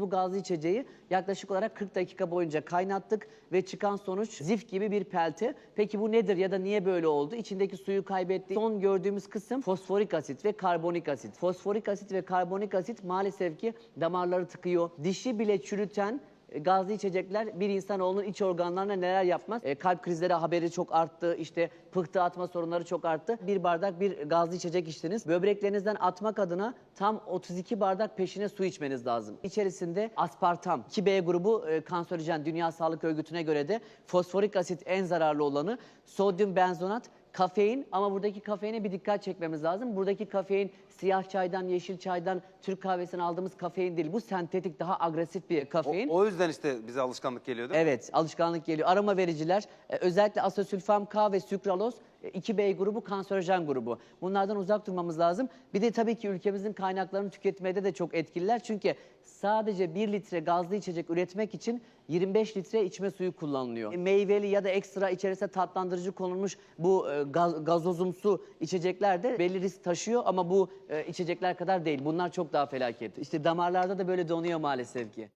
Bu gazlı içeceği yaklaşık olarak 40 dakika boyunca kaynattık ve çıkan sonuç zift gibi bir pelte. Peki bu nedir ya da niye böyle oldu? İçindeki suyu kaybetti. Son gördüğümüz kısım fosforik asit ve karbonik asit. Fosforik asit ve karbonik asit maalesef ki damarları tıkıyor. Dişi bile çürüten Gazlı içecekler bir insanoğlunun iç organlarına neler yapmaz? E, kalp krizleri haberi çok arttı, işte pıhtı atma sorunları çok arttı. Bir bardak bir gazlı içecek içtiniz. Böbreklerinizden atmak adına tam 32 bardak peşine su içmeniz lazım. İçerisinde aspartam, 2B grubu e, kanserojen Dünya Sağlık Örgütü'ne göre de fosforik asit en zararlı olanı, sodyum benzonat, kafein ama buradaki kafeine bir dikkat çekmemiz lazım. Buradaki kafein siyah çaydan, yeşil çaydan, Türk kahvesinden aldığımız kafein değil. Bu sentetik, daha agresif bir O, kafein. o yüzden işte bize alışkanlık geliyor değil mi? Evet, alışkanlık geliyor. Aroma vericiler, e, özellikle asosülfam K ve sükraloz, 2B grubu kanserojen grubu. Bunlardan uzak durmamız lazım. Bir de tabii ki ülkemizin kaynaklarını tüketmede de çok etkililer. Çünkü sadece 1 litre gazlı içecek üretmek için 25 litre içme suyu kullanılıyor. E, Meyveli ya da ekstra içerisine tatlandırıcı konulmuş bu e, gaz, gazozumsu içecekler de belli risk taşıyor ama bu e, içecekler kadar değil. Bunlar çok daha felaket. İşte damarlarda da böyle donuyor maalesef ki.